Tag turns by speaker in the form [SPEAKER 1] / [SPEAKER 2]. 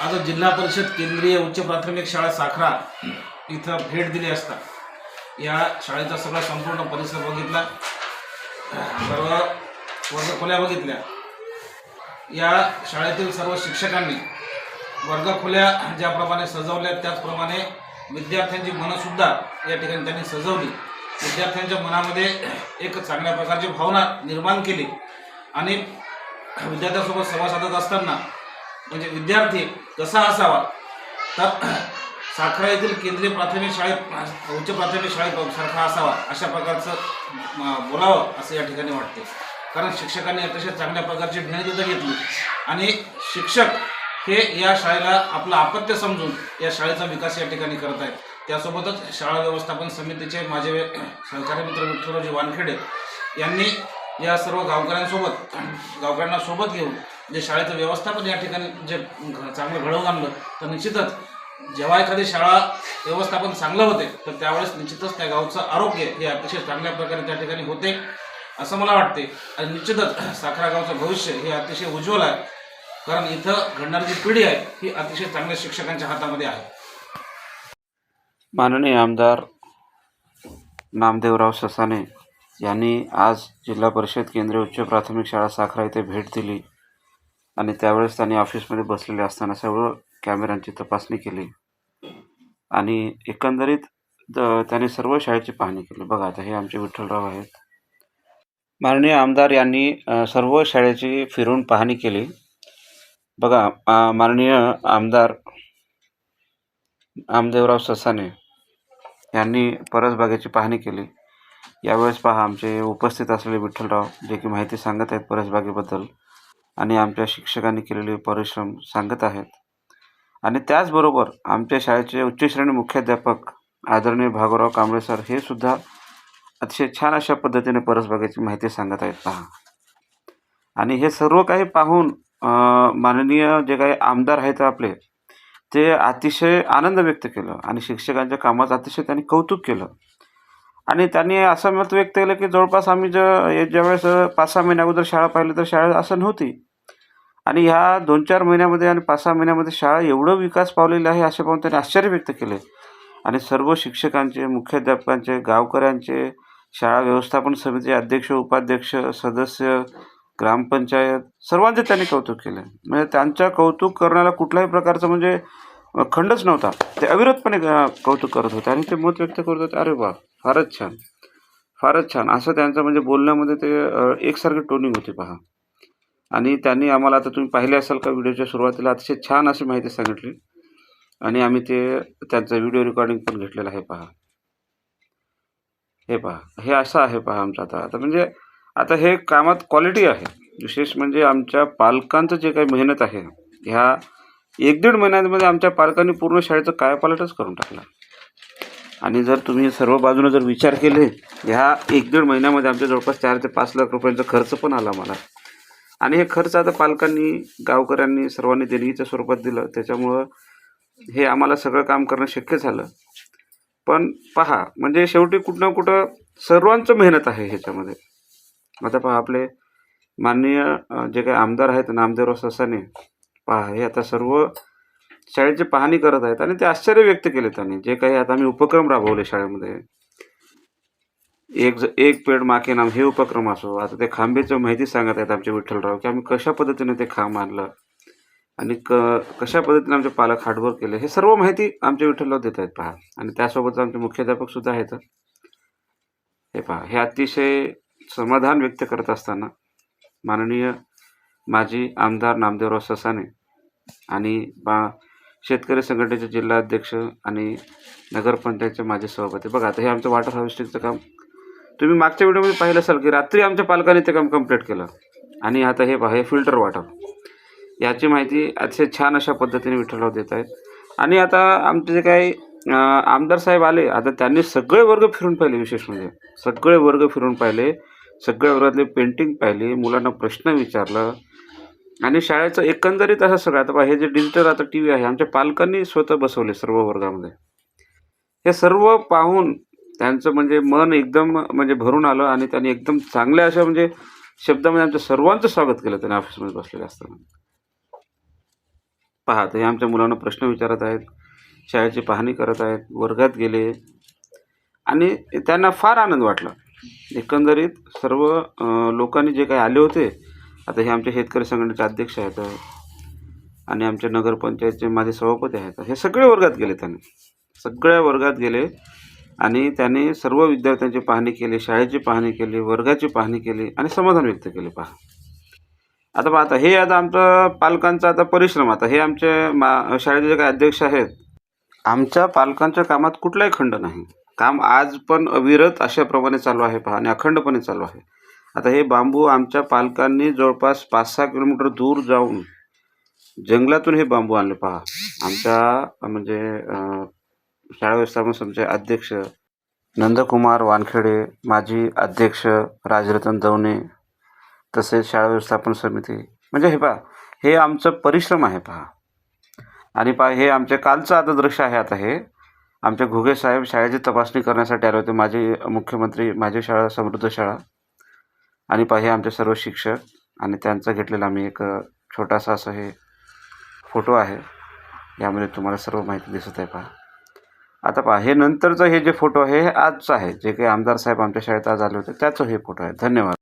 [SPEAKER 1] आज जिल्हा परिषद केंद्रीय उच्च प्राथमिक शाळा साखरा इथं भेट दिली असता. या शाळेचा सगळा संपूर्ण परिसर बघितला. सर्व वर्गखोल्या बघितल्या. या शाळेतील सर्व शिक्षकांनी वर्गखोल्या ज्याप्रमाणे सजवल्या त्याचप्रमाणे विद्यार्थ्यांची मनंसुद्धा या ठिकाणी त्यांनी सजवली. विद्यार्थ्यांच्या मनामध्ये एक चांगल्या प्रकारची भावना निर्माण केली. आणि विद्यार्थ्यांसोबत संवाद साधत असताना म्हणजे विद्यार्थी कसा असावा? तर साखरा येथील केंद्रीय प्राथमिक शाळेत उच्च प्राथमिक शाळेत सारखा असावा अशा प्रकारचं बोलावं असं या ठिकाणी वाटते कारण शिक्षकांनी अतिशय चांगल्या प्रकारची मेहनत घेतली. आणि शिक्षक हे या शाळेला आपलं अपत्य समजून या शाळेचा विकास या ठिकाणी करत आहेत. त्यासोबतच शाळा व्यवस्थापन समितीचे माझे सहकारी मित्र विठ्ठलरावजी वानखेडे यांनी या सर्व गावकऱ्यांसोबत गावकऱ्यांना सोबत घेऊन जे शाळेचं व्यवस्थापन या ठिकाणी जे चांगलं घडवून आणलं तर निश्चितच जेव्हा एखादी शाळा व्यवस्थापन चांगलं होते तर त्यावेळेस निश्चितच त्या गावचं आरोग्य हे अतिशय चांगल्या प्रकारे त्या ठिकाणी होते असं मला वाटते. आणि निश्चितच साखरा गावचं भविष्य हे अतिशय उज्ज्वल आहे कारण इथं घडणारी जी पिढी आहे ही अतिशय चांगल्या शिक्षकांच्या हातामध्ये आहे.
[SPEAKER 2] माननीय आमदार नामदेवराव ससाने यांनी आज जिल्हा परिषद केंद्रीय उच्च प्राथमिक शाळा साखरा येथे भेट दिली. आणि त्यावेळेस त्यांनी ऑफिसमध्ये बसलेले असताना सर्व कॅमेऱ्यांची तपासणी केली. आणि एकंदरीत द- त्यांनी सर्व शाळेची पाहणी केली. बघा आता हे आमचे विठ्ठलराव आहेत. माननीय आमदार यांनी सर्व शाळेची फिरून पाहणी केली. बघा माननीय आमदार आमदेवराव ससाने यांनी परसबागेची पाहणी केली. यावेळेस पहा आमचे उपस्थित असलेले विठ्ठलराव जे की माहिती सांगत आहेत परसबागेबद्दल आणि आमच्या शिक्षकांनी केलेले परिश्रम सांगत आहेत. आणि त्याचबरोबर आमच्या शाळेचे उच्चश्रेणी मुख्याध्यापक आदरणीय भागवराव कांबळे सर हे सुद्धा अतिशय छान अशा पद्धतीने परसबागेची माहिती सांगत आहेत. पहा. आणि हे सर्व काही पाहून माननीय जे काही आमदार आहेत आपले ते अतिशय आनंद व्यक्त केलं आणि शिक्षकांच्या कामाचं अतिशय त्यांनी कौतुक केलं. आणि त्यांनी असं मत व्यक्त केलं की जवळपास आम्ही ज ज्यावेळेस पाच सहा महिन्या अगोदर शाळा पाहिली तर शाळा असं नव्हती. आणि ह्या दोन चार महिन्यामध्ये आणि पाच सहा महिन्यामध्ये शाळा एवढं विकास पावलेला आहे असे पाहून त्यांनी आश्चर्य व्यक्त केले. आणि सर्व शिक्षकांचे मुख्याध्यापकांचे गावकऱ्यांचे शाळा व्यवस्थापन समिती अध्यक्ष उपाध्यक्ष सदस्य ग्रामपंचायत सर्वांचे त्यांनी कौतुक केले. म्हणजे त्यांच्या कौतुक करण्याला कुठल्याही प्रकारचं म्हणजे खंडच नव्हता. ते अविरतपणे कौतुक करत होते आणि ते मत व्यक्त करत होते अरे वा फारच छान फारच छान. असं त्यांचं म्हणजे बोलण्यामध्ये ते एकसारखी टोनिंग होती पहा. आणि त्यांनी आम्हाला आता तुम्ही पाहिले असाल का व्हिडिओच्या सुरुवातीला अतिशय छान अशी माहिती सांगितली. आणि आम्ही ते त्यांचं व्हिडिओ रेकॉर्डिंग पण घेतलेलं आहे पहा. हे पहा हे असं आहे पहा आमचं आता. आता म्हणजे आता हे कामात क्वालिटी आहे. विशेष म्हणजे आमच्या पालकांचं जे काही मेहनत आहे ह्या एक दीड महिन्यांमध्ये आमच्या पालकांनी पूर्ण शाळेचं कायापालटच करून टाकला. आणि जर तुम्ही सर्व बाजूने जर विचार केले ह्या एक दीड महिन्यामध्ये आमच्या जवळपास चार ते पाच लाख रुपयांचा खर्च पण आला मला. आणि हे खर्च आता पालकांनी गावकऱ्यांनी सर्वांनी देणगीच्या स्वरूपात दिलं. त्याच्यामुळं हे आम्हाला सगळं काम करणं शक्य झालं. पण पहा म्हणजे शेवटी कुठं ना कुठं सर्वांचं मेहनत आहे ह्याच्यामध्ये. आता पहा आपले माननीय जे काही आमदार आहेत नामदेवराव ससाने पहा हे आता सर्व शाळेची पाहणी करत आहेत आणि ते आश्चर्य व्यक्त केले त्यांनी. जे काही आता आम्ही उपक्रम राबवले शाळेमध्ये एक ज एक पेड माके नाम हे उपक्रम असो. आता ते खांबेचं माहिती सांगत आहेत आमचे विठ्ठलराव की आम्ही कशा पद्धतीने ते खांब आणलं आणि क कशा पद्धतीने आमचे पालक हार्डवर्क केले हे सर्व माहिती आमचे विठ्ठलराव देत आहेत पहा. आणि त्यासोबत आमचे मुख्याध्यापक सुद्धा आहेत. हे पहा हे अतिशय समाधान व्यक्त करत असताना माननीय माजी आमदार नामदेवराव ससाने आणि बा शेतकरी संघटनेचे जिल्हाध्यक्ष आणि नगरपंचायतचे माजी सभापती. बघा आता हे आमचं वॉटर हार्वेस्टिंगचं काम तुम्ही मागच्या व्हिडिओमध्ये पाहिलं असाल की रात्री आमच्या पालकांनी ते काम कंप्लीट केलं. आणि आता हे पहा हे फिल्टर वॉटर याची माहिती अतिशय छान अशा पद्धतीने विठ्ठलराव देत आहेत. आणि आता आमचे जे काही आमदार साहेब आले आता त्यांनी सगळे वर्ग फिरून पाहिले विशेष म्हणजे. सगळे वर्ग फिरून पाहिले सगळ्या वर्गातले पेंटिंग पाहिली मुलांना प्रश्न विचारलं. आणि शाळेचं एकंदरीत असं सगळं आता हे जे डिजिटल आता टी व्ही आहे आमच्या पालकांनी स्वतः बसवले सर्व वर्गामध्ये. हे सर्व पाहून त्यांचं म्हणजे मन एकदम म्हणजे भरून आलं आणि त्यांनी एकदम चांगल्या अशा म्हणजे शब्दामध्ये आमच्या सर्वांचं स्वागत केलं त्यांनी ऑफिसमध्ये बसलेलं असताना. पहा तर हे आमच्या मुलांना प्रश्न विचारत आहेत शाळेची पाहणी करत आहेत वर्गात गेले. आणि त्यांना फार आनंद वाटला. एकंदरीत सर्व लोकांनी जे काही आले होते आता हे आमचे शेतकरी संघटनेचे अध्यक्ष आहेत. आणि आमच्या नगरपंचायतचे माझे सभापती आहेत. हे सगळे वर्गात गेले त्यांनी. सगळ्या वर्गात गेले. आणि त्याने सर्व विद्यार्थ्यांची पाहणी केली शाळेची पाहणी केली वर्गाची पाहणी केली आणि समाधान व्यक्त केले. पहा. आता पहा आता हे आता आमचं पालकांचा आता परिश्रम आता हे आमचे मा शाळेचे जे काही अध्यक्ष आहेत आमच्या पालकांच्या कामात कुठलाही खंड नाही. काम आज पण अविरत अशाप्रमाणे चालू आहे पहा आणि अखंडपणे चालू आहे. आता हे बांबू आमच्या पालकांनी जवळपास पाच सहा किलोमीटर दूर जाऊन जंगलातून हे बांबू आणले पहा. आमच्या म्हणजे शाळा व्यवस्थापन समितीचे अध्यक्ष नंदकुमार वानखेडे माजी अध्यक्ष राजरतन दवणे तसेच शाळा व्यवस्थापन समिती. म्हणजे हे पहा हे आमचं परिश्रम आहे पहा. आणि पहा हे आमचे कालचं आता दृश्य आहे आता हे. आमचे घुगे साहेब शाळेची तपासणी करण्यासाठी आले होते माजी मुख्यमंत्री माझी शाळा समृद्ध शाळा. आणि पहा हे आमचे सर्व शिक्षक आणि त्यांचा घेतलेला आम्ही एक छोटासा असं हे फोटो आहे. यामध्ये तुम्हाला सर्व माहिती दिसत आहे पहा. आता पहा हे नंतरचं हे जे फोटो आहे हे आजचं आहे. जे काही आमदार साहेब आमच्या शाळेत आज आले होते त्याचं हे फोटो आहे. धन्यवाद.